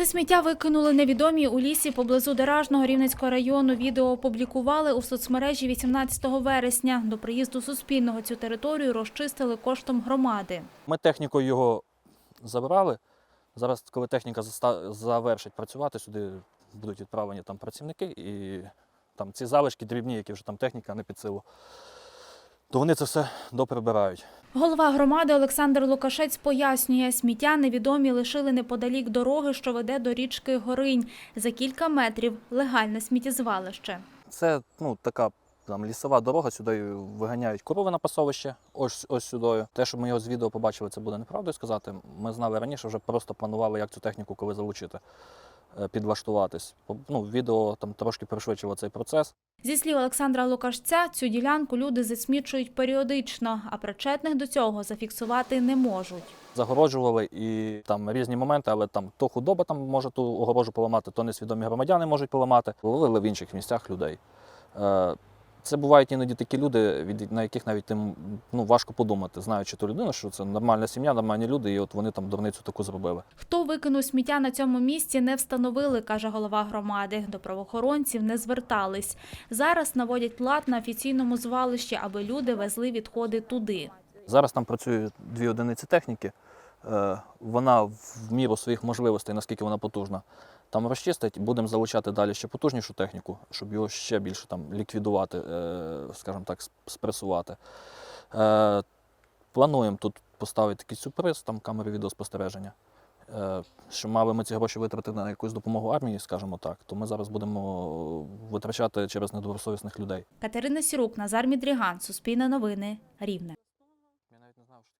Це сміття викинули невідомі у лісі поблизу Деражного Рівненського району. Відео опублікували у соцмережі 18 вересня. До приїзду Суспільного цю територію розчистили коштом громади. Ми технікою його забрали. Зараз, коли техніка завершить працювати, сюди будуть відправлені там працівники і там ці залишки дрібні, які вже там техніка не під силу, то вони це все доприбирають. Голова громади Олександр Лукашець пояснює, сміття невідомі лишили неподалік дороги, що веде до річки Горинь. За кілька метрів легальне сміттєзвалище. Це ну, така там, лісова дорога, сюди виганяють корови на пасовище, ось, ось сюди. Те, що ми його з відео побачили, це буде неправдою сказати. Ми знали раніше, вже просто планували, як цю техніку коли залучити, е, підлаштуватись. Ну, відео там трошки пришвидшило цей процес. Зі слів Олександра Лукашця, цю ділянку люди засмічують періодично, а причетних до цього зафіксувати не можуть. Загороджували і там різні моменти, але там то худоба там може ту огорожу поламати, то несвідомі громадяни можуть поламати. Ловили в інших місцях людей. Це бувають іноді такі люди, від на яких навіть тим ну, важко подумати, знаючи ту людину, що це нормальна сім'я, нормальні люди, і от вони там дурницю таку зробили. Хто викинув сміття на цьому місці, не встановили, каже голова громади. До правоохоронців не звертались. Зараз наводять лад на офіційному звалищі, аби люди везли відходи туди. Зараз там працюють дві одиниці техніки. Е, Вона в міру своїх можливостей, наскільки вона потужна, там розчистить. Будемо залучати далі ще потужнішу техніку, щоб його ще більше там ліквідувати, е, скажімо так, сп- спресувати. Е, Плануємо тут поставити такий сюрприз, там камери відеоспостереження. Що мали ми ці гроші витратити на якусь допомогу армії, скажімо так, то ми зараз будемо витрачати через недобросовісних людей. Катерина Сірук, Назар Мідріган, Суспільне новини, Рівне.